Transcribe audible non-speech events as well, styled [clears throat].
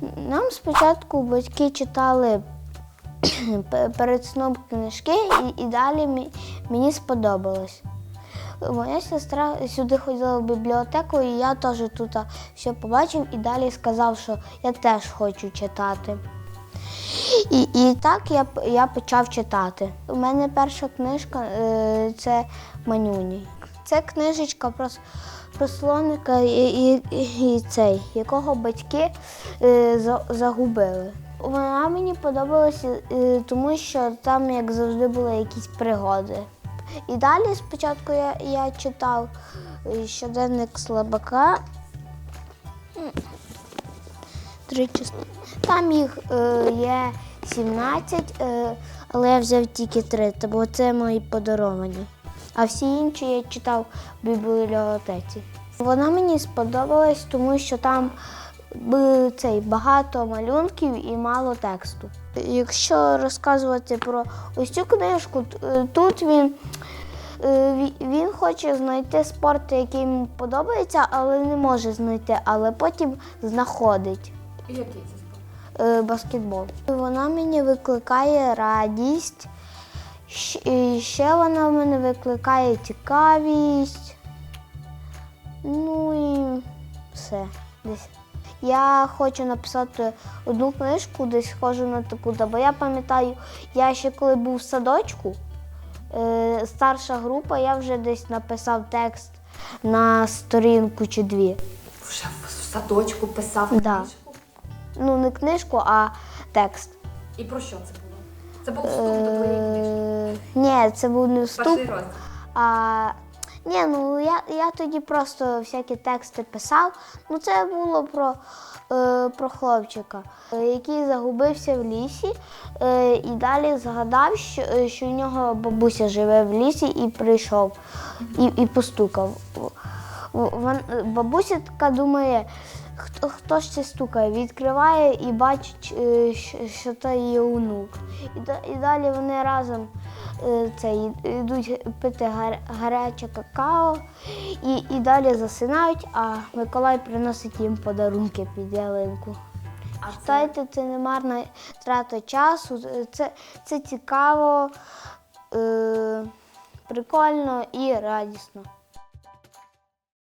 Нам спочатку батьки читали [clears throat] перед сном книжки, і, і далі мені сподобалось. Моя сестра сюди ходила в бібліотеку, і я теж тут все побачив і далі сказав, що я теж хочу читати. І, і так я, я почав читати. У мене перша книжка е, це Манюні. Це книжечка про, про слоника і, і, і цей, якого батьки е, за- загубили. Вона мені подобалася, е, тому що там, як завжди, були якісь пригоди. І далі спочатку я, я читав е, щоденник слабака. Три частини. Там їх е, є 17, е, але я взяв тільки три, бо це мої подаровані. А всі інші я читав в бібліотеці. Вона мені сподобалась, тому що там цей, багато малюнків і мало тексту. Якщо розказувати про ось цю книжку, е, тут він, е, він хоче знайти спорт, який йому подобається, але не може знайти, але потім знаходить який це спорт? е, баскетбол. Вона мені викликає радість. І Ще вона в мене викликає цікавість. Ну і все. Десь. Я хочу написати одну книжку, десь схожу на таку, бо я пам'ятаю, я ще коли був в садочку, е, старша група, я вже десь написав текст на сторінку чи дві. Вже в садочку писав Да. книжку. Ну, не книжку, а текст. І про що це було? Це був вступ до твоєї книжки. Ні, це був не вступ. Перший розділ. А, ні, ну я, я тоді просто всякі тексти писав. Ну, це було про, е, про хлопчика, який загубився в лісі, е, і далі згадав, що, що в нього бабуся живе в лісі і прийшов і, і постукав. Вон- бабуся така думає, хто, хто це стукає, відкриває і бачить, е, що, це її онук. І, і далі вони разом е, це, йдуть пити гар- гаряче какао і, і далі засинають, а Миколай приносить їм подарунки під ялинку. А це Читайте, це не марна трата часу, це, це цікаво, е, прикольно і радісно.